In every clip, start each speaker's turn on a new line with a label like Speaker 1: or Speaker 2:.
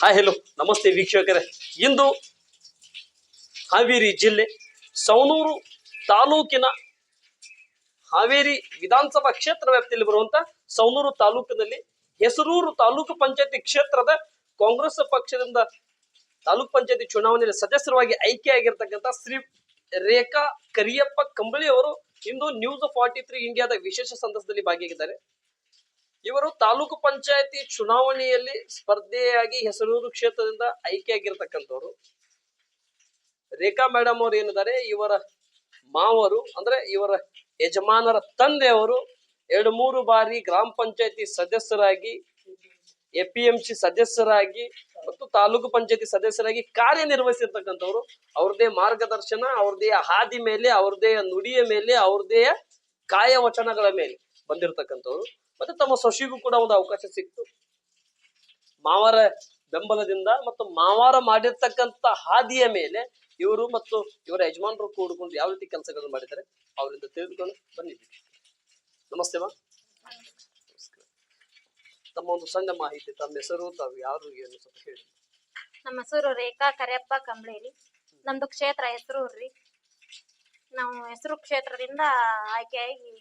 Speaker 1: Hi hello ನಮಸ್ತೆ ವೀಕ್ಷಕರೇ. ಇಂದು ಹಾವೇರಿ ಜಿಲ್ಲೆ ಸವನೂರು ತಾಲೂಕಿನ ಹಾವೇರಿ ವಿಧಾನಸಭಾ ಕ್ಷೇತ್ರ ವ್ಯಾಪ್ತಿಯಲ್ಲಿ ಬರುವಂತ ಸವನೂರು ತಾಲೂಕಿನಲ್ಲಿ ಹೆಸರೂರು ತಾಲೂಕು ಪಂಚಾಯತಿ ಕ್ಷೇತ್ರದ ಕಾಂಗ್ರೆಸ್ ಪಕ್ಷದಿಂದ ತಾಲೂಕ್ ಪಂಚಾಯತಿ ಚುನಾವಣೆಯಲ್ಲಿ ಸದಸ್ಯರಾಗಿ ಆಯ್ಕೆಯಾಗಿರ್ತಕ್ಕಂಥ ಶ್ರೀ ರೇಖಾ ಕರಿಯಪ್ಪ ಕಂಬಳಿ ಅವರು ಇಂದು ನ್ಯೂಸ್ ಫಾರ್ಟಿ ತ್ರೀ ಇಂಡಿಯಾದ ವಿಶೇಷ ಸಂದರ್ಭದಲ್ಲಿ ಭಾಗಿಯಾಗಿದ್ದಾರೆ. ಇವರು ತಾಲೂಕು ಪಂಚಾಯತಿ ಚುನಾವಣೆಯಲ್ಲಿ ಸ್ಪರ್ಧೆಯಾಗಿ ಹೆಸರೂರು ಕ್ಷೇತ್ರದಿಂದ ಆಯ್ಕೆಯಾಗಿರ್ತಕ್ಕಂಥವ್ರು. ರೇಖಾ ಮೇಡಮ್ ಅವರು ಏನಿದ್ದಾರೆ, ಇವರ ಮಾವರು, ಅಂದ್ರೆ ಇವರ ಯಜಮಾನರ ತಂದೆಯವರು ಎರಡು ಮೂರು ಬಾರಿ ಗ್ರಾಮ ಪಂಚಾಯತಿ ಸದಸ್ಯರಾಗಿ, ಎಪಿಎಂಸಿ ಸದಸ್ಯರಾಗಿ ಮತ್ತು ತಾಲೂಕು ಪಂಚಾಯತಿ ಸದಸ್ಯರಾಗಿ ಕಾರ್ಯನಿರ್ವಹಿಸಿರ್ತಕ್ಕಂಥವ್ರು. ಅವ್ರದೇ ಮಾರ್ಗದರ್ಶನ ಅವ್ರದೇ ಹಾದಿ ಮೇಲೆ ಅವ್ರದೇ ನುಡಿಯ ಮೇಲೆ ಅವ್ರದೇ ಕಾಯವಚನಗಳ ಮೇಲೆ ಬಂದಿರತಕ್ಕಂಥವ್ರು. ಮತ್ತೆ ತಮ್ಮ ಸೊಸಿಗೂ ಕೂಡ ಒಂದು ಅವಕಾಶ ಸಿಕ್ತು. ಮಾವರ ಬೆಂಬಲದಿಂದ ಮತ್ತು ಮಾವಾರ ಮಾಡಿರ್ತಕ್ಕಂಥ ಹಾದಿಯ ಮೇಲೆ ಇವರು ಮತ್ತು ಇವರ ಯಜಮಾನರು ಕೂಡಿಕೊಂಡು ಯಾವ ರೀತಿ ಕೆಲಸಗಳನ್ನು ಮಾಡಿದ್ದಾರೆ ಅವರಿಂದ ತಿಳಿದುಕೊಂಡು ಬಂದಿದ್ದೀವಿ. ನಮಸ್ತೆ ಮಾ. ತಮ್ಮ ಒಂದು ಸಣ್ಣ ಮಾಹಿತಿ, ತಮ್ಮ ಹೆಸರು, ತಾವು ಯಾರು, ಏನು ಸ್ವಲ್ಪ ಹೇಳಿ.
Speaker 2: ನಮ್ಮ ಹೆಸರು ರೇಖಾ ಕರಿಯಪ್ಪ ಕಂಬ್ಳೇರಿ. ನಮ್ದು ಕ್ಷೇತ್ರ ಹೆಸರು ರೀ ನಾವು ಹೆಸರು ಕ್ಷೇತ್ರದಿಂದ ಆಯ್ಕೆಯಾಗಿ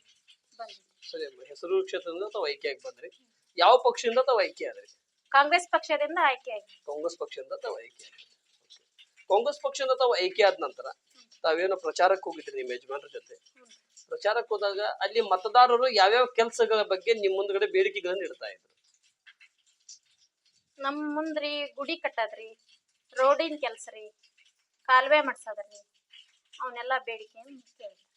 Speaker 2: ಬಂದ್ವಿ
Speaker 1: ಸರಿ ಅಮ್ಮ ಹೆಸರು ಕ್ಷೇತ್ರದಿಂದ ತಾವು ಆಯ್ಕೆಯಾಗಿ ಬಂದ್ರಿ? ಯಾವ ಪಕ್ಷದಿಂದ ತಾವು ಆಯ್ಕೆ ಆದ್ರಿ
Speaker 2: ಕಾಂಗ್ರೆಸ್ ಪಕ್ಷದಿಂದ ಆಯ್ಕೆಯಾಗಿ
Speaker 1: ಕಾಂಗ್ರೆಸ್ ಪಕ್ಷದಿಂದ ತಾವು ಆಯ್ಕೆ ಆದ್ರಿ. ಕಾಂಗ್ರೆಸ್ ಪಕ್ಷದಿಂದ ತಾವು ಆಯ್ಕೆ ಆದ ನಂತರ ತಾವೇನೋ ಪ್ರಚಾರಕ್ಕೆ ಹೋಗಿದ್ರಿ ನಿಮ್ಮ ಯಜಮಾನರ ಜೊತೆ? ಪ್ರಚಾರಕ್ಕೆ ಹೋದಾಗ ಅಲ್ಲಿ ಮತದಾರರು ಯಾವ್ಯಾವ ಕೆಲಸಗಳ ಬಗ್ಗೆ ನಿಮ್ ಮುಂದ್ಗಡೆ ಬೇಡಿಕೆಗಳನ್ನ ಇಡ್ತಾ ಇದ್ರು?
Speaker 2: ನಮ್ ಮುಂದ್ರಿ ಗುಡಿ ಕಟ್ಟದ್ರಿ ರೋಡಿನ ಕೆಲ್ಸ ರೀ ಕಾಲುವೆ ಮಾಡ್ಸೋದ್ರಿ ಅವನ್ನೆಲ್ಲ ಬೇಡಿಕೆ ಕೇಳಿದ್ರಿ.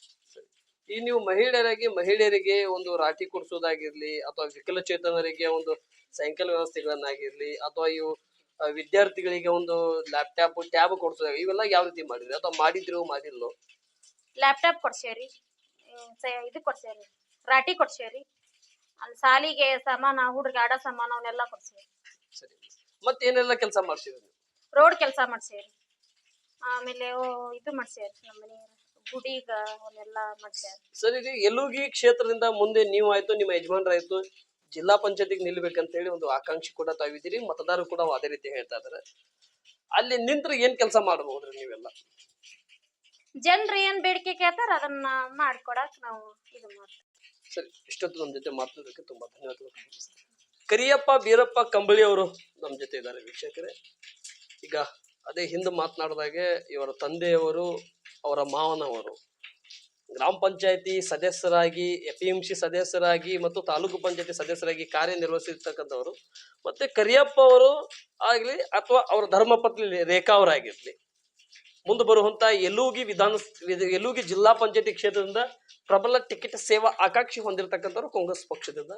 Speaker 1: ಈ ನೀವು ಮಹಿಳೆಯರಾಗಿ ಮಹಿಳೆಯರಿಗೆ ಒಂದು ರಾಟಿ ಕೊಡಿಸೋದಾಗಿರ್ಲಿ ಅಥವಾ ವಿಕಲಚೇತನರಿಗೆ ಒಂದು ಸೈಕಲ್ ವ್ಯವಸ್ಥೆಗಳನ್ನಾಗಿರ್ಲಿ ಅಥವಾ ಇವು ವಿದ್ಯಾರ್ಥಿಗಳಿಗೆ ಒಂದು ಲ್ಯಾಪ್ಟಾಪ್ ಟ್ಯಾಬ್ ಕೊಡ್ಸೋದಾಗ ಇವೆಲ್ಲ ಯಾವ ರೀತಿ ಮಾಡಿದ್ರಿ? ಅಥವಾ ಮಾಡಿದ್ರು ಮಾಡಿಲ್ಲ
Speaker 2: ಲ್ಯಾಪ್ಟಾಪ್ ಕೊಡ್ಸೇವ್ರಿ ಇದು ಕೊಡ್ಸೇವ್ರಿ ರಾಟಿ ಕೊಡ್ಸೇವ್ರಿ ಅಲ್ಲಿ ಸಾಲಿಗೆ ಸಾಮಾನ ಹುಡುಗ ಆಡೋ ಸಾಮಾನ ಅವನ್ನೆಲ್ಲ ಕೊಡ್ಸೇವ್ರಿ
Speaker 1: ಸರಿ. ಮತ್ತೇನೆಲ್ಲ ಕೆಲಸ ಮಾಡ್ಸಿದ್ರಿ
Speaker 2: ರೋಡ್ ಕೆಲಸ ಮಾಡ್ಸೇವ್ರಿ ಆಮೇಲೆ ಇದು ಮಾಡ್ಸೇವ್ರಿ ನಮ್ಮ ಮನೆ ಗುಡಿಗ ಅವನ್ನೆಲ್ಲ ಮಾಡ್ಸ್ಯಾರ
Speaker 1: ಸರಿ ರೀ ಎಲ್ಲೂಗಿ ಕ್ಷೇತ್ರದಿಂದ ಮುಂದೆ ನೀವು ಆಯ್ತು ನಿಮ್ಮ ಯಜಮಾನರಾಯ್ತು ಜಿಲ್ಲಾ ಪಂಚಾಯತಿಗೆ ನಿಲ್ಬೇಕಂತ ಹೇಳಿ ಒಂದು ಆಕಾಂಕ್ಷಿ ಕೂಡ ತಾವಿದ್ದೀರಿ ಮತದಾರರು ಕೂಡ ಅದೇ ರೀತಿ ಹೇಳ್ತಾ ಇದಾರೆ ಅಲ್ಲಿ ನಿಂತ್ರೆ ಏನ್ ಕೆಲಸ ಮಾಡಬಹುದ್ರಿ ನೀವೆಲ್ಲ?
Speaker 2: ಜನರು ಏನ್ ಬೇಡಿಕೆ ಕೇಳ್ತಾರ ಅದನ್ನ ಮಾಡ್ಕೊಡಕ್ ನಾವು ಇದು ಮಾಡ್ತೀವಿ.
Speaker 1: ಸರಿ ಇಷ್ಟೊತ್ತು ನಮ್ಮ ಜೊತೆ ಮಾತಾಡೋದಕ್ಕೆ ತುಂಬಾ ಧನ್ಯವಾದಗಳು. ಕರಿಯಪ್ಪ ಬೀರಪ್ಪ ಕಂಬಳಿ ಅವರು ನಮ್ಮ ಜೊತೆ ಇದ್ದಾರೆ ವೀಕ್ಷಕರೇ. ಈಗ ಅದೇ ಹಿಂದೆ ಮಾತನಾಡಿದಾಗೆ ಇವರ ತಂದೆಯವರು ಅವರ ಮಾವನವರು. ಗ್ರಾಮ ಪಂಚಾಯತಿ ಸದಸ್ಯರಾಗಿ ಎ ಪಿ ಎಂ ಸಿ ಸದಸ್ಯರಾಗಿ ಮತ್ತು ತಾಲೂಕು ಪಂಚಾಯತಿ ಸದಸ್ಯರಾಗಿ ಕಾರ್ಯನಿರ್ವಹಿಸಿರ್ತಕ್ಕಂಥವರು. ಮತ್ತೆ ಕರಿಯಪ್ಪ ಅವರು ಆಗಲಿ ಅಥವಾ ಅವರ ಧರ್ಮಪತ್ನಿ ರೇಖಾ ಅವರಾಗಿರ್ಲಿ ಮುಂದೆ ಬರುವಂತ ಯಲೂಗಿ ವಿಧಾನ ವಿಧ- ಯಲೂಗಿ ಜಿಲ್ಲಾ ಪಂಚಾಯತಿ ಕ್ಷೇತ್ರದಿಂದ ಪ್ರಬಲ ಟಿಕೆಟ್ ಸೇವಾ ಆಕಾಂಕ್ಷಿ ಹೊಂದಿರತಕ್ಕಂಥವ್ರು ಕಾಂಗ್ರೆಸ್ ಪಕ್ಷದಿಂದ.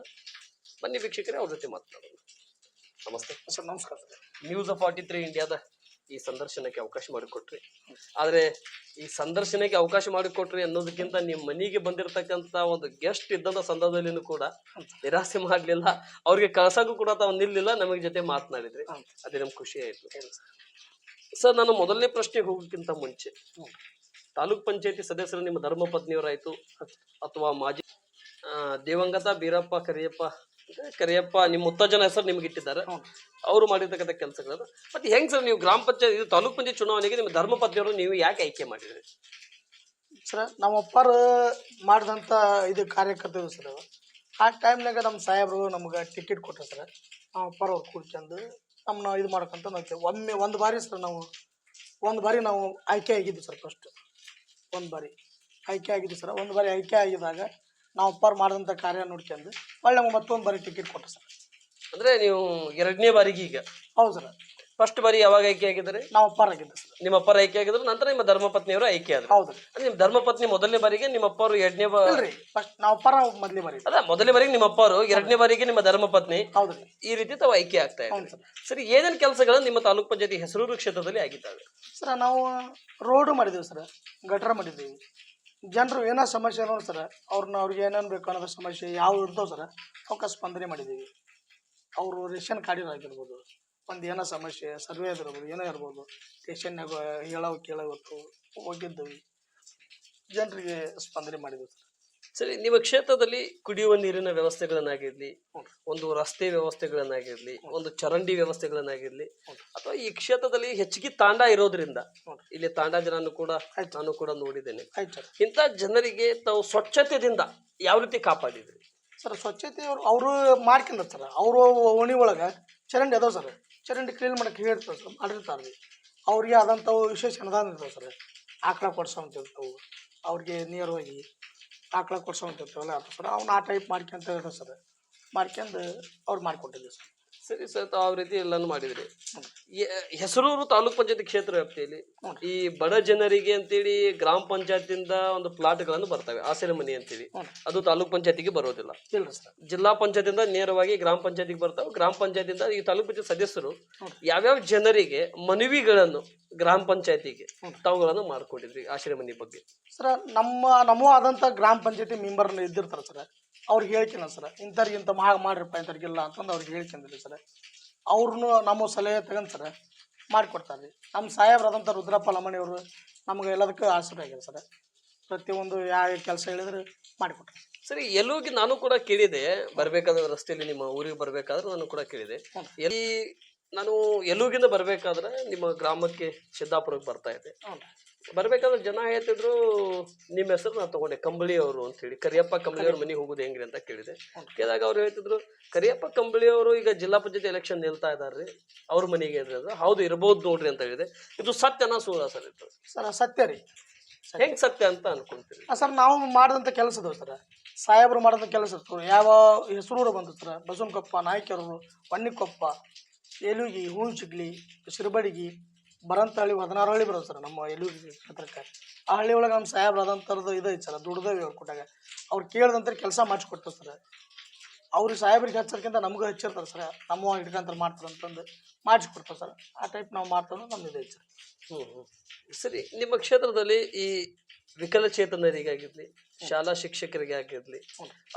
Speaker 1: ಬನ್ನಿ ವೀಕ್ಷಕರೇ ಅವ್ರ ಜೊತೆ ಮಾತನಾಡೋಣ. ನಮಸ್ತೆ.
Speaker 3: ಸರ್ ನಮಸ್ಕಾರ
Speaker 1: ನ್ಯೂಸ್ ಫಾರ್ಟಿ ತ್ರೀ ಇಂಡಿಯಾದ ಈ ಸಂದರ್ಶನಕ್ಕೆ ಅವಕಾಶ ಮಾಡಿಕೊಟ್ರಿ. ಆದರೆ ಈ ಸಂದರ್ಶನಕ್ಕೆ ಅವಕಾಶ ಮಾಡಿಕೊಟ್ರಿ ಅನ್ನೋದಕ್ಕಿಂತ ನಿಮ್ಮ ಮನೆಗೆ ಬಂದಿರತಕ್ಕಂತ ಒಂದು ಗೆಸ್ಟ್ ಇದ್ದಂಥ ಸಂದರ್ಭದಲ್ಲಿನೂ ಕೂಡ ನಿರಾಸೆ ಮಾಡಲಿಲ್ಲ. ಅವ್ರಿಗೆ ಕಳ್ಸಕ್ಕೂ ಕೂಡ ತಾವು ನಿಲ್ಲಿಲ್ಲ, ನಮಗೆ ಜೊತೆ ಮಾತನಾಡಿದ್ರಿ. ಅದೇ ನಮ್ಗೆ ಖುಷಿ ಆಯ್ತು. ಸರ್, ನಾನು ಮೊದಲನೇ ಪ್ರಶ್ನೆಗೆ ಹೋಗೋಕ್ಕಿಂತ ಮುಂಚೆ. ತಾಲೂಕ್ ಪಂಚಾಯತಿ ಸದಸ್ಯರು ನಿಮ್ಮ ಧರ್ಮ ಪತ್ನಿಯವರಾಯ್ತು ಅಥವಾ ಮಾಜಿ ದೇವಂಗತ ಬೀರಪ್ಪ ಕರಿಯಪ್ಪ ಕರಿಯಪ್ಪ ನಿಮ್ಮ ಮುತ್ತಜ್ಜನ ಹೆಸರು ನಿಮ್ಗೆ ಇಟ್ಟಿದ್ದಾರೆ.
Speaker 3: ಹ್ಞೂ
Speaker 1: ಅವರು ಮಾಡಿರ್ತಕ್ಕಂಥ ಕೆಲಸಗಳನ್ನ ಮತ್ತೆ ಹೆಂಗ್ ಸರ್ ನೀವು ಗ್ರಾಮ ಪಂಚಾಯತ್ ಇದು ತಾಲೂಕ್ ಪಂಚಾಯತ್ ಚುನಾವಣೆಗೆ ನಿಮ್ಮ ಧರ್ಮ ಪತ್ನಿಯವರು ನೀವು ಯಾಕೆ ಆಯ್ಕೆ ಮಾಡಿದ್ರಿ?
Speaker 3: ಸರ್ ನಮ್ಮ ಅಪ್ಪಾರ ಮಾಡಿದಂಥ ಇದು ಕಾರ್ಯಕರ್ತರು ಸರ್. ಆ ಟೈಮ್ನಾಗ ನಮ್ಮ ಸಾಹೇಬರು ನಮ್ಗೆ ಟಿಕೆಟ್ ಕೊಟ್ಟರು ಸರ್. ನಮ್ಮ ಅಪ್ಪಾರ ಅವ್ರು ಕೂಡ್ಕೊಂಡು ನಮ್ಮನ್ನ ಇದು ಮಾಡ್ಕೊಂತ ನಾವು ಒಮ್ಮೆ ಒಂದು ಬಾರಿ ಸರ್ ನಾವು ಒಂದು ಬಾರಿ ನಾವು ಆಯ್ಕೆ ಆಗಿದ್ವಿ ಸರ್ ಫಸ್ಟ್ ಒಂದು ಬಾರಿ ಆಯ್ಕೆ ಆಗಿದ್ವಿ ಸರ್. ಒಂದು ಬಾರಿ ಆಯ್ಕೆ ಆಗಿದಾಗ ನಾವು ಅಪ್ಪಾರು ಮಾಡಿದಂಥ ಕಾರ್ಯ ನೋಡ್ಕೊಂಡು ಒಳ್ಳೆ ನಮ್ಗೆ ಮತ್ತೊಂದು ಬಾರಿ ಟಿಕೆಟ್ ಕೊಟ್ಟೆ ಸರ್.
Speaker 1: ಅಂದ್ರೆ ನೀವು ಎರಡನೇ ಬಾರಿಗೆ ಈಗ?
Speaker 3: ಹೌದು ಸರ್.
Speaker 1: ಫಸ್ಟ್ ಬಾರಿ ಯಾವಾಗ ಆಯ್ಕೆ ಆಗಿದ್ದಾರೆ?
Speaker 3: ನಾವು ಅಪ್ಪಾರ ಆಗಿದ್ದೆ ಸರ್.
Speaker 1: ನಿಮ್ಮ ಅಪ್ಪರ ಆಯ್ಕೆ ಆಗಿದ್ರು ನಂತರ ನಿಮ್ಮ ಧರ್ಮಪತ್ನಿಯವರು ಐಕೆ ಆಯ್ಕೆ ಆದ್ರು.
Speaker 3: ಹೌದು
Speaker 1: ಅಂದ್ರೆ ನಿಮ್ಮ ಧರ್ಮಪತ್ನಿ ಮೊದಲನೇ ಬಾರಿಗೆ ನಿಮ್ಮ ಅಪ್ಪರು ಎರಡನೇ
Speaker 3: ಬಾರಿ ಫಸ್ಟ್ ನಾವು ಅಪ್ಪಾರ ಮೊದಲನೇ ಬಾರಿ
Speaker 1: ಅದ ಮೊದಲನೇ ಬಾರಿಗೆ ನಿಮ್ಮ ಅಪ್ಪರು ಎರಡನೇ ಬಾರಿಗೆ ನಿಮ್ಮ ಧರ್ಮಪತ್ನಿ
Speaker 3: ಹೌದು
Speaker 1: ಈ ರೀತಿ ತಾವು ಆಯ್ಕೆ ಆಗ್ತಾ ಇದೆ
Speaker 3: ಸರಿ.
Speaker 1: ಏನೇನು ಕೆಲಸಗಳು ನಿಮ್ಮ ತಾಲೂಕು ಪಂಚಾಯತಿ ಹೆಸರೂರು ಕ್ಷೇತ್ರದಲ್ಲಿ ಆಗಿದ್ದಾವೆ?
Speaker 3: ಸರ್ ನಾವು ರೋಡು ಮಾಡಿದ್ದೀವಿ ಸರ್ ಗಟ್ರ ಮಾಡಿದ್ದೀವಿ. ಜನರು ಏನೋ ಸಮಸ್ಯೆ ಅನ್ನೋ ಸರ್ ಅವ್ರನ್ನ ಅವ್ರಿಗೆ ಏನೇನು ಬೇಕು ಅನ್ನೋದು ಸಮಸ್ಯೆ ಯಾವ ಇರ್ತಾವೆ ಸರ್ ಅವಕ್ಕೆ ಸ್ಪಂದನೆ ಮಾಡಿದ್ದೀವಿ ಅವರು ರೇಷನ್ ಕಾರ್ಡ್ ಆಗಿರ್ಬೋದು, ಒಂದು ಏನೋ ಸಮಸ್ಯೆ ಸರ್ವೆ ಆಗಿರ್ಬೋದು, ಏನೋ ಇರ್ಬೋದು ರೇಷನ್ನಾಗ ಹೇಳೋ ಕೇಳೋ ಹೋಗಿದ್ದೀವಿ. ಜನರಿಗೆ ಸ್ಪಂದನೆ ಮಾಡಿದ್ದೀವಿ ಸರಿ
Speaker 1: ನಿಮ್ಮ ಕ್ಷೇತ್ರದಲ್ಲಿ ಕುಡಿಯುವ ನೀರಿನ ವ್ಯವಸ್ಥೆಗಳನ್ನಾಗಿರ್ಲಿ ಒಂದು ರಸ್ತೆ ವ್ಯವಸ್ಥೆಗಳನ್ನಾಗಿರ್ಲಿ ಒಂದು ಚರಂಡಿ ವ್ಯವಸ್ಥೆಗಳನ್ನಾಗಿರ್ಲಿ ಅಥವಾ ಈ ಕ್ಷೇತ್ರದಲ್ಲಿ ಹೆಚ್ಚಿಗೆ ತಾಂಡ ಇರೋದ್ರಿಂದ ಇಲ್ಲಿ ತಾಂಡ ಜನನು ಕೂಡ ನಾನು ಕೂಡ ನೋಡಿದ್ದೇನೆ.
Speaker 3: ಆಯ್ತು ಸರ್.
Speaker 1: ಇಂಥ ಜನರಿಗೆ ತಾವು ಸ್ವಚ್ಛತೆಯಿಂದ ಯಾವ ರೀತಿ ಕಾಪಾಡಿದ್ರಿ?
Speaker 3: ಸರ್ ಸ್ವಚ್ಛತೆ ಅವ್ರು ಅವರು ಸರ್. ಅವರು ಓಣಿ ಒಳಗೆ ಚರಂಡಿ ಅದಾವ ಸರ್. ಚರಂಡಿ ಕ್ಲೀನ್ ಮಾಡಕ್ಕೆ ಹೇಳ್ತಾರೆ ಸರ್ ಮಾಡಿರ್ತಾರೆ ರೀ ಅವ್ರಿಗೆ ಆದಂಥವು ವಿಶೇಷ ಅನುದಾನ ಇರ್ತಾವೆ ಸರ್. ಆಕಳ ಕೊಡ್ಸೋಂತ ಇರ್ತಾವೆ ಅವ್ರಿಗೆ ನೇರವಾಗಿ ಆಕಳ ಕೊಡ್ಸೋಂತ ಇರ್ತಾವಲ್ಲ ಅದು ಸರ್ ಅವ್ನು ಆ ಟೈಪ್ ಮಾಡ್ಕೊಂತ ಹೇಳಿದ್ರು ಸರ್. ಮಾಡ್ಕೊಂಡು ಅವ್ರು ಮಾಡಿಕೊಟ್ಟಿದ್ದೀವಿ ಸರ್.
Speaker 1: ಸರಿ ಸರ್ ತಾವು ಆ ರೀತಿ ಎಲ್ಲಾನು ಮಾಡಿದ್ರಿ ಹೆಸರೂರು ತಾಲೂಕ್ ಪಂಚಾಯತಿ ಕ್ಷೇತ್ರ ವ್ಯಾಪ್ತಿಯಲ್ಲಿ ಈ ಬಡ ಜನರಿಗೆ ಅಂತೇಳಿ ಗ್ರಾಮ ಪಂಚಾಯತಿಯಿಂದ ಒಂದು ಪ್ಲಾಟ್ಗಳನ್ನು ಬರ್ತವೆ ಆಸರೆ ಮನೆ ಅಂತೇಳಿ. ಅದು ತಾಲೂಕ್ ಪಂಚಾಯತಿಗೆ ಬರೋದಿಲ್ಲ ಜಿಲ್ಲಾ ಪಂಚಾಯತಿಯಿಂದ ನೇರವಾಗಿ ಗ್ರಾಮ ಪಂಚಾಯತಿಗೆ ಬರ್ತಾವೆ ಗ್ರಾಮ ಪಂಚಾಯತಿಯಿಂದ ಈ ತಾಲೂಕ್ ಪಂಚಾಯತ್ ಸದಸ್ಯರು. ಯಾವ್ಯಾವ ಜನರಿಗೆ ಮನವಿಗಳನ್ನು ಗ್ರಾಮ ಪಂಚಾಯತಿಗೆ. ತಾವುಗಳನ್ನು ಮಾಡ್ಕೊಟ್ಟಿದ್ರಿ ಆಶ್ರಯ ಮನೆ ಬಗ್ಗೆ
Speaker 3: ಸರ್ ನಮ್ಮ ನಮ್ಮ ಆದಂತ ಗ್ರಾಮ ಪಂಚಾಯತಿ ಮೆಂಬರ್ ಇದ್ದಿರ್ತಾರೆ ಸರ್ ಅವ್ರಿಗೆ ಹೇಳ್ತೀನಿ ಸರ್ ಇಂಥವ್ರಿಗೆ ಇಂಥ ಮಹಾ ಮಾಡ್ರಪ್ಪ ಇಂಥವ್ರಿಗಿಲ್ಲ ಅಂತಂದು ಅವ್ರಿಗೆ ಹೇಳ್ಕೊಂಡಿರಿ ಸರ್. ಅವ್ರನ್ನೂ ನಮ್ಮ ಸಲಹೆ ತಗೊಂಡು ಸರ್ ಮಾಡಿಕೊಡ್ತಾರೆ ರೀ. ನಮ್ಮ ಸಾಹೇಬ್ರಾದಂಥ ರುದ್ರಪ್ಪ ಲಮ್ಮಣಿಯವರು ನಮ್ಗೆ ಎಲ್ಲದಕ್ಕೂ ಆಸರೆ ಆಗಿದೆ ಸರ್. ಪ್ರತಿಯೊಂದು ಯಾವ ಕೆಲಸ ಹೇಳಿದ್ರೆ ಮಾಡಿಕೊಟ್ರು
Speaker 1: ಸರಿ ಎಲ್ಲೋಗಿ ನಾನು ಕೂಡ ಕೇಳಿದೆ ಬರ್ಬೇಕಾದ್ರೆ ರಸ್ತೆಯಲ್ಲಿ ನಿಮ್ಮ ಊರಿಗೆ ಬರ್ಬೇಕಾದ್ರೆ ನಾನು ಕೂಡ ಕೇಳಿದೆ. ಎಲ್ಲಿ ನಾನು ಎಲ್ಲೂಗಿಂದ ಬರ್ಬೇಕಾದ್ರೆ ನಿಮ್ಮ ಗ್ರಾಮಕ್ಕೆ ಸಿದ್ದಾಪುರಕ್ಕೆ ಬರ್ತಾ ಇದ್ದೆ. ಬರ್ಬೇಕಾದ್ರೆ ಜನ ಹೇಳ್ತಿದ್ರು ನಿಮ್ಮ ಹೆಸರು ನಾನು ತಗೊಂಡೆ ಕಂಬಳಿ ಅವರು ಅಂತ ಹೇಳಿ. ಕರಿಯಪ್ಪ ಕಂಬಳಿ ಅವ್ರ ಮನೆಗೆ ಹೋಗುದು ಹೆಂಗ್ರಿ ಅಂತ ಕೇಳಿದೆ. ಕೇಳಿದಾಗ ಅವ್ರು ಹೇಳ್ತಿದ್ರು ಕರಿಯಪ್ಪ ಕಂಬಳಿ ಅವರು ಈಗ ಜಿಲ್ಲಾ ಪಂಚಾಯತ್ ಎಲೆಕ್ಷನ್ ನಿಲ್ತಾ ಇದಾರ್ರಿ. ಅವ್ರ ಮನೆಗೆ ಏನ್ರಿ ಅಂದ್ರೆ ಹೌದು ಇರಬಹುದು ನೋಡ್ರಿ ಅಂತ ಹೇಳಿದೆ. ಇದು ಸತ್ಯನ ಸೂರ ಸರ್ ಇದು.
Speaker 3: ಸರ್ ಸತ್ಯ ರೀ.
Speaker 1: ಹೆಂಗ್ ಸತ್ಯ ಅಂತ ಅನ್ಕೊಂತೀರಿ?
Speaker 3: ಸರ್ ನಾವು ಮಾಡಿದಂಥ ಕೆಲಸದ ಸರ್. ಸಾಹೇಬರು ಮಾಡಿದಂಥ ಕೆಲಸ ಯಾವ ಹೆಸರು ಬಂದ್ರ ಸರ್? ಬಸವನಕೊಪ್ಪ ನಾಯ್ಕೆರೂರು ಹೊನ್ನಿಕೊಪ್ಪ. ಎಲುಗಿ ಹೂಂಚಿಗ್ಲಿ ಬರಂತ ಹಳ್ಳಿ ಹದಿನಾರು ಹಳ್ಳಿ ಬರೋದು ಸರ್ ನಮ್ಮ ಎಲುಗಿ ಕ್ಷೇತ್ರಕ್ಕೆ ಆ ಹಳ್ಳಿ ಒಳಗೆ ನಮ್ಮ ಸಾಹೇಬ್ರು ಅದಂಥದ್ದು ಇದೈತೆ ಸರ್, ದುಡ್ದೇವಿ ಅವ್ರು ಕೊಟ್ಟಾಗ. ಅವ್ರು ಕೇಳಿದಂಥ ಕೆಲಸ ಮಾಡಿಸ್ಕೊಡ್ತಾರೆ ಸರ್. ಅವ್ರಿಗೆ ಸಾಹೇಬ್ರಿಗೆ ಹಚ್ಚೋದ್ಕಿಂತ ನಮಗೂ ಹಚ್ಚಿರ್ತಾರೆ ಸರ್, ನಮ್ಮ ಹಿಡ್ಕೊಂತಾರೆ ಮಾಡ್ತಾರೆ ಅಂತಂದು ಮಾಡಿಸ್ಕೊಡ್ತಾರೆ ಸರ್. ಆ ಟೈಪ್ ನಾವು ಮಾಡ್ತಂದ್ರೆ ನಮ್ದು ಇದೈತೆ ಸರ್.
Speaker 1: ಹ್ಞೂ. ಸರಿ, ನಿಮ್ಮ ಕ್ಷೇತ್ರದಲ್ಲಿ ಈ ವಿಕಲಚೇತನರಿಗಾಗಿರ್ಲಿ ಶಾಲಾ ಶಿಕ್ಷಕರಿಗೆ ಆಗಿರ್ಲಿ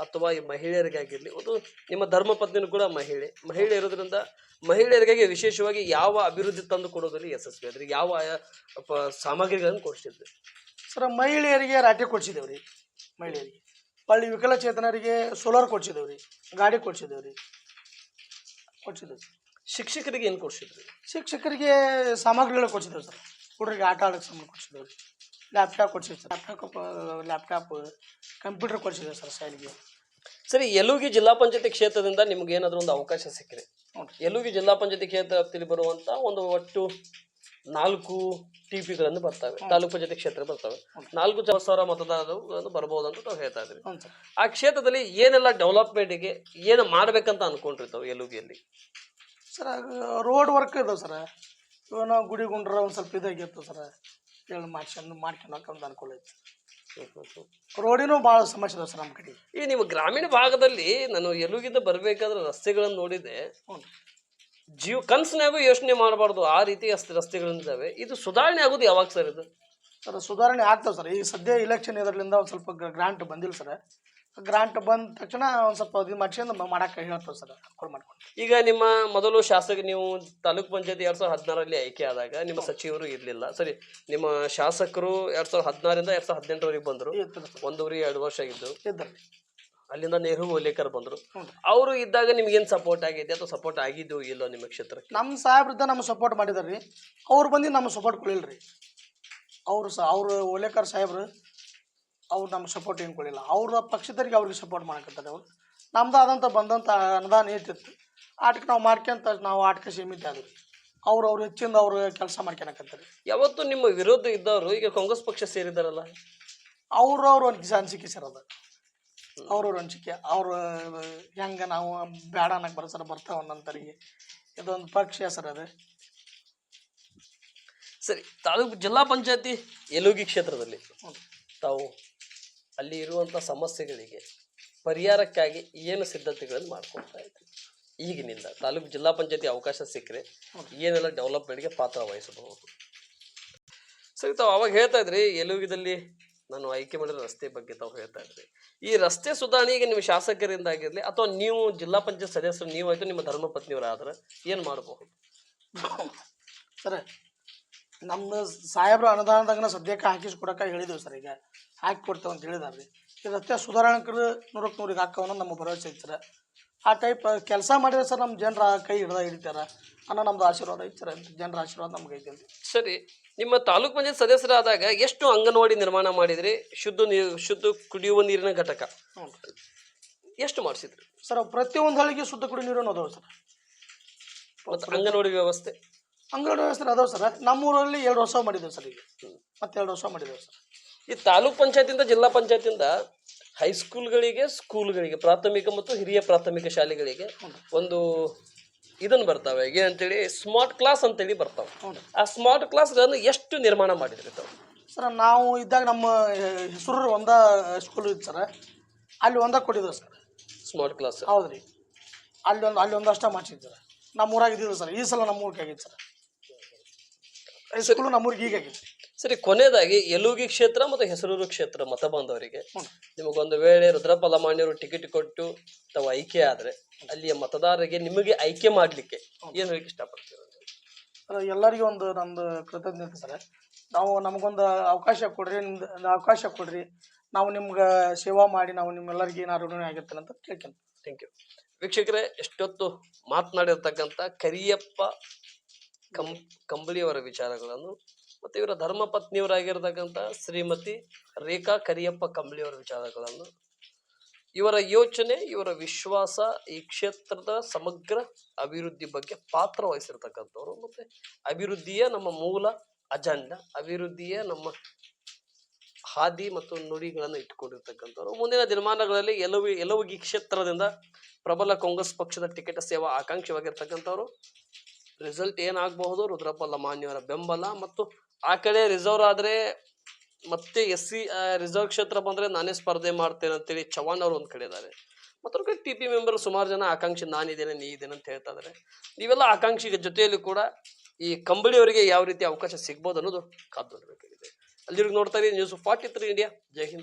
Speaker 1: ಅಥವಾ ಈ ಮಹಿಳೆಯರಿಗಾಗಿರ್ಲಿ ಒಂದು ನಿಮ್ಮ ಧರ್ಮ ಪತ್ನಿನೂ ಕೂಡ ಮಹಿಳೆ. ಮಹಿಳೆ ಇರೋದ್ರಿಂದ ಮಹಿಳೆಯರಿಗಾಗಿ ವಿಶೇಷವಾಗಿ ಯಾವ ಅಭಿವೃದ್ಧಿ ತಂದು ಕೊಡೋದ್ರಲ್ಲಿ ಯಶಸ್ವಿ. ಆದ್ರಿ ಯಾವ ಸಾಮಗ್ರಿಗಳನ್ನು ಕೊಡಿಸಿದ್ರಿ?
Speaker 3: ಸರ್ ಮಹಿಳೆಯರಿಗೆ ರಾಟಿ ಕೊಡಿಸಿದೇವ್ರಿ ಮಹಿಳೆಯರಿಗೆ. ಹೊಳ್ಳಿ ವಿಕಲಚೇತನರಿಗೆ ಸೋಲಾರ್ ಕೊಡ್ಸಿದ್ದೇವೆ ರೀ ಗಾಡಿ ಕೊಡ್ಸಿದ್ದೇವೆ ರೀ ಕೊಡ್ಸಿದ್ದೇವೆ
Speaker 1: ಶಿಕ್ಷಕರಿಗೆ ಏನು ಕೊಡಿಸಿದ್ರಿ?
Speaker 3: ಶಿಕ್ಷಕರಿಗೆ ಸಾಮಗ್ರಿಗಳು ಕೊಡ್ಸಿದ್ದೇವೆ ಸರ್. ಹುಡುಗರಿಗೆ ಆಟ ಆಡೋಕ್ಕೆ ಸಾಮಾನು ಕೊಡ್ಸಿದ್ದೇವೆ ರೀ ಲ್ಯಾಪ್ಟಾಪ್ ಕೊಡ್ಸಿದ್ರು ಸರ್. ಲ್ಯಾಪ್ಟಾಪ್ ಲ್ಯಾಪ್ಟಾಪ್ ಕಂಪ್ಯೂಟರ್ ಕೊಡ್ಸಿದ್ರು ಸರ್ ಶಾಲೆಗೆ.
Speaker 1: ಸರಿ ಯಲುಗಿ ಜಿಲ್ಲಾ ಪಂಚಾಯತಿ ಕ್ಷೇತ್ರದಿಂದ ನಿಮ್ಗೆ ಏನಾದರೂ ಒಂದು ಅವಕಾಶ ಸಿಕ್ಕಿದೆ. ಯಲುಗಿ ಜಿಲ್ಲಾ ಪಂಚಾಯತಿ ಕ್ಷೇತ್ರದಲ್ಲಿ ಬರುವಂಥ ಒಂದು ಒಟ್ಟು ನಾಲ್ಕು ಟಿ ಪಿಗಳನ್ನು ಬರ್ತವೆ ತಾಲೂಕು ಪಂಚಾಯತಿ ಕ್ಷೇತ್ರ ಬರ್ತವೆ. ನಾಲ್ಕು ಸಾವಿರ ಮತದಾರರು ಬರ್ಬೋದು ಅಂತ ನಾವು ಹೇಳ್ತಾ
Speaker 3: ಇದ್ದೀವಿ
Speaker 1: ಆ ಕ್ಷೇತ್ರದಲ್ಲಿ ಏನೆಲ್ಲ ಡೆವಲಪ್ಮೆಂಟ್ಗೆ ಏನು ಮಾಡ್ಬೇಕಂತ ಅನ್ಕೊಂಡಿರ್ತಾವೆ ಯಲುಗಿಯಲ್ಲಿ
Speaker 3: ಸರ್ ರೋಡ್ ವರ್ಕ್ ಇದಾವೆ ಸರ್. ಇವಾಗ ಗುಡಿ ಗುಂಡ್ರ ಒಂದು ಸ್ವಲ್ಪ ಇದಾಗಿರ್ತದೆ ಸರ್. ಹೇಳಿ ಮಾಡ್ಸ್ಕೊಂಡು ಮಾಡ್ಕೊಂಡು ಐತಿ ರೋಡಿನೂ ಭಾಳ ಸಮಸ್ಯೆ ಇದೆ ಸರ್ ನಮ್ಮ ಕಡೆ.
Speaker 1: ಈ ನೀವು ಗ್ರಾಮೀಣ ಭಾಗದಲ್ಲಿ ನಾನು ಎಲುಗಿದ ಬರಬೇಕಾದ್ರೆ ರಸ್ತೆಗಳನ್ನು ನೋಡಿದೆ ಜೀವ ಕನಸಿನಾಗೂ ಯೋಚನೆ ಮಾಡಬಾರ್ದು. ಆ ರೀತಿ ರಸ್ತೆಗಳಿದ್ದಾವೆ. ಇದು ಸುಧಾರಣೆ ಆಗೋದು ಯಾವಾಗ ಸರ್ ಇದು?
Speaker 3: ಸರ್ ಸುಧಾರಣೆ ಆಗ್ತದೆ ಸರ್. ಈಗ ಸದ್ಯ ಇಲೆಕ್ಷನ್ ಇದರಿಂದ ಒಂದು ಸ್ವಲ್ಪ ಗ್ರಾಂಟ್ ಬಂದಿಲ್ಲ ಸರ್. ಗ್ರಾಂಟ್ ಬಂದ ತಕ್ಷಣ ಒಂದು ಸ್ವಲ್ಪ ಇದು ಮಾಡ್ಸ್ಕೊಂಡು ಮಾಡಕ್ಕೆ ಹೇಳ್ತೇವೆ ಸರ್. ಅನುಕೂಲ ಮಾಡ್ಕೊಂಡು.
Speaker 1: ಈಗ ನಿಮ್ಮ ಮೊದಲು ಶಾಸಕ ನೀವು ತಾಲೂಕ್ ಪಂಚಾಯತಿ ಎರಡ್ ಸಾವಿರದ ಹದಿನಾರಲ್ಲಿ ಆಯ್ಕೆ ಆದಾಗ ನಿಮ್ಮ ಸಚಿವರು ಇರಲಿಲ್ಲ. ಸರಿ ನಿಮ್ಮ ಶಾಸಕರು ಎರಡ್ ಸಾವಿರದ ಹದಿನಾರಿಂದ ಎರಡ್ ಸಾವಿರದ ಹದಿನೆಂಟರವರೆಗೆ ಬಂದರು. ಒಂದೂವರೆ ಎರಡು ವರ್ಷ
Speaker 3: ಇದ್ದಾರೆ
Speaker 1: ಅಲ್ಲಿಂದ ನೆಹರು ಓಲೇಕರ್ ಬಂದರು. ಅವರು ಇದ್ದಾಗ ನಿಮ್ಗೇನು ಸಪೋರ್ಟ್ ಆಗಿದೆ ಅಥವಾ ಸಪೋರ್ಟ್ ಆಗಿದ್ದು ಇಲ್ಲೋ ನಿಮ್ಮ ಕ್ಷೇತ್ರಕ್ಕೆ?
Speaker 3: ನಮ್ಮ ಸಾಹೇಬ್ರಿದ್ದ ನಮ್ಗೆ ಸಪೋರ್ಟ್ ಮಾಡಿದಾರೆ ರೀ ಅವ್ರು ಬಂದು ನಮ್ಮ ಸಪೋರ್ಟ್ ಕೊಡಲಿಲ್ಲ ರೀ ಅವರು ಸಹ ಅವರು ಓಲೇಕರ್ ಸಾಹೇಬ್ರು ಅವ್ರು ನಮ್ಗೆ ಸಪೋರ್ಟ್ ಏನು ಕೊಡಿಲ್ಲ ಅವ್ರ ಪಕ್ಷದವ್ರಿಗೆ ಅವ್ರಿಗೆ ಸಪೋರ್ಟ್ ಮಾಡಕತ್ತಾರೆ ಅವ್ರು. ನಮ್ದು ಆದಂಥ ಬಂದಂಥ ಅನುದಾನ ಏತಿತ್ತು ಆಟಕ್ಕೆ ನಾವು ಮಾಡ್ಕೊಂತ ನಾವು ಆಟಕ್ಕೆ ಸೀಮಿತ ಆದ್ವಿ. ಅವ್ರು ಅವ್ರು ಹೆಚ್ಚಿಂದ ಅವರು ಕೆಲಸ ಮಾಡ್ಕೊಳಕತ್ತಾರೆ
Speaker 1: ಯಾವತ್ತು ನಿಮ್ಮ ವಿರೋಧ ಇದ್ದವರು ಈಗ ಕಾಂಗ್ರೆಸ್ ಪಕ್ಷ ಸೇರಿದಾರಲ್ಲ?
Speaker 3: ಅವ್ರ ಅವ್ರ ಒಂದು ಅನಿಸಿಕೆ ಸರ್ ಅದು ಅವ್ರವ್ರ ಅನಿಸಿಕೆ ಅವ್ರು ಹೆಂಗೆ ನಾವು ಬೇಡ ಅನ್ನಕ್ಕೆ ಬರ್ತಾರೆ ಸರ್ ಬರ್ತಾವ ನಂತರಿಗೆ ಇದೊಂದು ಪಕ್ಷ ಸರ್ ಅದು.
Speaker 1: ಸರಿ ತಾಲೂಕು ಜಿಲ್ಲಾ ಪಂಚಾಯತಿ ಯಲುಗಿ ಕ್ಷೇತ್ರದಲ್ಲಿ. ತಾವು ಅಲ್ಲಿ ಇರುವಂಥ ಸಮಸ್ಯೆಗಳಿಗೆ ಪರಿಹಾರಕ್ಕಾಗಿ ಏನು ಸಿದ್ಧತೆಗಳನ್ನು ಮಾಡ್ಕೊಳ್ತಾ ಇದ್ದೀವಿ ಈಗಿನಿಂದ ತಾಲೂಕು ಜಿಲ್ಲಾ ಪಂಚಾಯತಿ ಅವಕಾಶ ಸಿಕ್ಕರೆ ಏನೆಲ್ಲ ಡೆವಲಪ್ಮೆಂಟ್ಗೆ ಪಾತ್ರ ವಹಿಸಬಹುದು. ಸರಿ, ತಾವು ಅವಾಗ ಹೇಳ್ತಾ ಇದ್ರಿ ಎಲುಗಿದಲ್ಲಿ ನಾನು ಆಯ್ಕೆ ಮಾಡಿದ ರಸ್ತೆ ಬಗ್ಗೆ ತಾವು ಹೇಳ್ತಾ ಇದ್ರಿ. ಈ ರಸ್ತೆ ಸುಧಾರಣೆಗೆ ನಿಮ್ಮ ಶಾಸಕರಿಂದ ಆಗಿರಲಿ ಅಥವಾ ನೀವು ಜಿಲ್ಲಾ ಪಂಚಾಯತ್ ಸದಸ್ಯರು, ನೀವಾಯ್ತು ನಿಮ್ಮ ಧರ್ಮಪತ್ನಿಯವರಾದ್ರೆ ಏನು ಮಾಡಬಹುದು?
Speaker 3: ಸರ್ ನಮ್ದು ಸಾಹೇಬ್ರ ಅನುದಾನದಾಗನ ಸದ್ಯಕ್ಕೆ ಹಾಕಿಸ್ಕೊಡಕ್ಕೆ ಹೇಳಿದೇವೆ ಸರ್ ಈಗ. ಹಾಕಿ ಕೊಡ್ತೇವೆ ಅಂತ ಹೇಳಿದಾರೆ ರೀ ಈ ರಸ್ತೆ ಸುಧಾರಣಕರು ನೂರಕ್ಕೆ ನೂರಿಗೆ ಹಾಕವನ್ನ ನಮ್ಮ ಭರವಸೆ ಇತ್ತರ ಸರ್. ಆ ಟೈಪ್ ಕೆಲಸ ಮಾಡಿದ್ರೆ ಸರ್ ನಮ್ಮ ಜನರ ಕೈ ಹಿಡ್ದ ಹಿಡಿತಾರ. ಅನ್ನೋ ನಮ್ದು ಆಶೀರ್ವಾದ ಇತ್ತರ ಸರ್. ಜನರ ಆಶೀರ್ವಾದ ನಮ್ಗೆ ಐತಿ
Speaker 1: ಸರಿ ನಿಮ್ಮ ತಾಲೂಕು ಪಂಚಾಯತ್ ಸದಸ್ಯರಾದಾಗ ಎಷ್ಟು ಅಂಗನವಾಡಿ ನಿರ್ಮಾಣ ಮಾಡಿದ್ರಿ? ಶುದ್ಧ ನೀರು ಶುದ್ಧ ಕುಡಿಯುವ ನೀರಿನ ಘಟಕ? ಎಷ್ಟು ಮಾಡಿಸಿದ್ರಿ?
Speaker 3: ಸರ್ ಪ್ರತಿಯೊಂದು ಹಳ್ಳಿಗೆ ಶುದ್ಧ ಕುಡಿಯುವ ನೀರು ಅದಾವೆ ಸರ್
Speaker 1: ಮತ್ತು ಅಂಗನವಾಡಿ ವ್ಯವಸ್ಥೆ?
Speaker 3: ಅಂಗಡಿ ವ್ಯವಸ್ಥೆ ಅದಾವೆ ಸರ್. ನಮ್ಮೂರಲ್ಲಿ ಎರಡು ವರ್ಷ ಮಾಡಿದ್ದೇವೆ ಸರ್ ಈಗ. ಮತ್ತೆ ಎರಡು ವರ್ಷ ಮಾಡಿದ್ದೇವೆ ಸರ್.
Speaker 1: ಈ ತಾಲೂಕ್ ಪಂಚಾಯತಿಂದ ಜಿಲ್ಲಾ ಪಂಚಾಯತಿಂದ ಹೈಸ್ಕೂಲ್ಗಳಿಗೆ ಸ್ಕೂಲ್ಗಳಿಗೆ ಪ್ರಾಥಮಿಕ ಮತ್ತು ಹಿರಿಯ ಪ್ರಾಥಮಿಕ ಶಾಲೆಗಳಿಗೆ ಒಂದು ಇದನ್ನು ಬರ್ತಾವೆ. ಏನಂತೇಳಿ ಸ್ಮಾರ್ಟ್ ಕ್ಲಾಸ್ ಅಂತೇಳಿ ಬರ್ತಾವೆ. ಆ ಸ್ಮಾರ್ಟ್ ಕ್ಲಾಸ್ಗಳನ್ನು ಎಷ್ಟು ನಿರ್ಮಾಣ ಮಾಡಿದ್ರಿ ತಾವು
Speaker 3: ಸರ್ ನಾವು ಇದ್ದಾಗ ನಮ್ಮ ಹೆಸರು ಒಂದ ಸ್ಕೂಲ್ ಇತ್ತು ಸರ್. ಅಲ್ಲಿ ಒಂದ ಕೊಟ್ಟಿದ್ರು ಸರ್.
Speaker 1: ಸ್ಮಾರ್ಟ್ ಕ್ಲಾಸ್
Speaker 3: ಹೌದು ರೀ ಅಲ್ಲಿ ಒಂದು ಅಲ್ಲಿ ಒಂದಷ್ಟ ಮಾಡಿಸಿದ್ರು ಸರ್. ನಮ್ಮ ಊರಾಗ ಇದ್ದಿದ್ದು ಸರ್. ಈ ಸಲ ನಮ್ಮ ಊರಿಗೆ ಆಗಿತ್ತು ಸರ್. ಸ್ಕೂಲು ನಮ್ಮೂರಿಗೆ ಈಗ ಆಗಿತ್ತು
Speaker 1: ಸರಿ ಕೊನೆಯದಾಗಿ ಯಲುಗಿ ಕ್ಷೇತ್ರ ಮತ್ತು ಹೆಸರೂರು ಕ್ಷೇತ್ರ ಮತ
Speaker 3: ಬಂದವರಿಗೆ
Speaker 1: ನಿಮಗೊಂದು ವೇಳೆ ರುದ್ರಪ್ಪ ಲಮಾಣ್ಯರು ಟಿಕೆಟ್ ಕೊಟ್ಟು ತಾವು ಆಯ್ಕೆ ಆದ್ರೆ ಅಲ್ಲಿಯ ಮತದಾರರಿಗೆ ನಿಮಗೆ ಆಯ್ಕೆ ಮಾಡಲಿಕ್ಕೆ ಏನು ಹೇಳಕ್ಕೆ ಇಷ್ಟಪಡ್ತೀರ?
Speaker 3: ಎಲ್ಲರಿಗೂ ಒಂದು ನಮ್ದು ಕೃತಜ್ಞತೆ ಸರ್. ನಾವು ನಮಗೊಂದು ಅವಕಾಶ ಕೊಡ್ರಿ ನಿಮ್ದು ಅವಕಾಶ ಕೊಡ್ರಿ. ನಾವು ನಿಮ್ಗೆ ಸೇವಾ ಮಾಡಿ ನಾವು ನಿಮ್ಮೆಲ್ಲರಿಗೆ ಏನಾರು ಋಣಿ ಆಗಿರ್ತೇನೆ ಅಂತ ಕೇಳ್ಕೊಂತ
Speaker 1: ಥ್ಯಾಂಕ್ ಯು ವೀಕ್ಷಕರೇ ಎಷ್ಟೊತ್ತು ಮಾತನಾಡಿರ್ತಕ್ಕಂಥ ಕರಿಯಪ್ಪ ಕಂ ಕಂಬಳಿಯವರ ವಿಚಾರಗಳನ್ನು ಮತ್ತು ಇವರ ಧರ್ಮಪತ್ನಿಯವರಾಗಿರ್ತಕ್ಕಂಥ ಶ್ರೀಮತಿ ರೇಖಾ ಕರಿಯಪ್ಪ ಕಂಬಳಿಯವರ ವಿಚಾರಗಳನ್ನು. ಇವರ ಯೋಚನೆ, ಇವರ ವಿಶ್ವಾಸ ಈ ಕ್ಷೇತ್ರದ ಸಮಗ್ರ ಅಭಿವೃದ್ಧಿ ಬಗ್ಗೆ ಪಾತ್ರ ವಹಿಸಿರ್ತಕ್ಕಂಥವ್ರು ಮತ್ತು ಅಭಿವೃದ್ಧಿಯೇ ನಮ್ಮ ಮೂಲ ಅಜೆಂಡ, ಅಭಿವೃದ್ಧಿಯೇ ನಮ್ಮ ಹಾದಿ ಮತ್ತು ನುಡಿಗಳನ್ನು ಇಟ್ಕೊಂಡಿರ್ತಕ್ಕಂಥವ್ರು ಮುಂದಿನ ದಿನಮಾನಗಳಲ್ಲಿ ಎಲ್ಲವು ಎಲ್ಲವು ಈ ಕ್ಷೇತ್ರದಿಂದ ಪ್ರಬಲ ಕಾಂಗ್ರೆಸ್ ಪಕ್ಷದ ಟಿಕೆಟ್ ಸೇವಾ ಆಕಾಂಕ್ಷಿಯಾಗಿರ್ತಕ್ಕಂಥವ್ರು. ರಿಸಲ್ಟ್ ಏನಾಗಬಹುದು? ರುದ್ರಪ್ಪ ಲಮಾನ್ಯವರ ಬೆಂಬಲ. ಮತ್ತು ಆ ಕಡೆ ರಿಸರ್ವ್ ಆದರೆ ಮತ್ತೆ ಎಸ್ ಸಿ ರಿಸರ್ವ್ ಕ್ಷೇತ್ರ ಬಂದರೆ ನಾನೇ ಸ್ಪರ್ಧೆ ಮಾಡ್ತೇನೆ ಅಂತೇಳಿ ಚವಾಣ್ ಅವರು ಒಂದು ಕಡೆ ಇದ್ದಾರೆ. ಮತ್ತೊಂದು ಕಡೆ ಟಿ ಪಿ ಮೆಂಬರ್ ಸುಮಾರು ಜನ ಆಕಾಂಕ್ಷಿ ನಾನಿದ್ದೇನೆ ನೀ ಇದ್ದೇನೆ ಅಂತ ಹೇಳ್ತಾ ಇದ್ದಾರೆ. ನೀವೆಲ್ಲ ಆಕಾಂಕ್ಷಿಗೆ ಜೊತೆಯಲ್ಲಿ ಕೂಡ ಈ ಕಂಬಳಿಯವರಿಗೆ ಯಾವ ರೀತಿ ಅವಕಾಶ ಸಿಗ್ಬೋದು ಅನ್ನೋದು ಕಾದು ನೋಡಬೇಕಾಗಿದೆ ನೋಡ್ತಾ ಇರಿ news forty three India Jai Hind.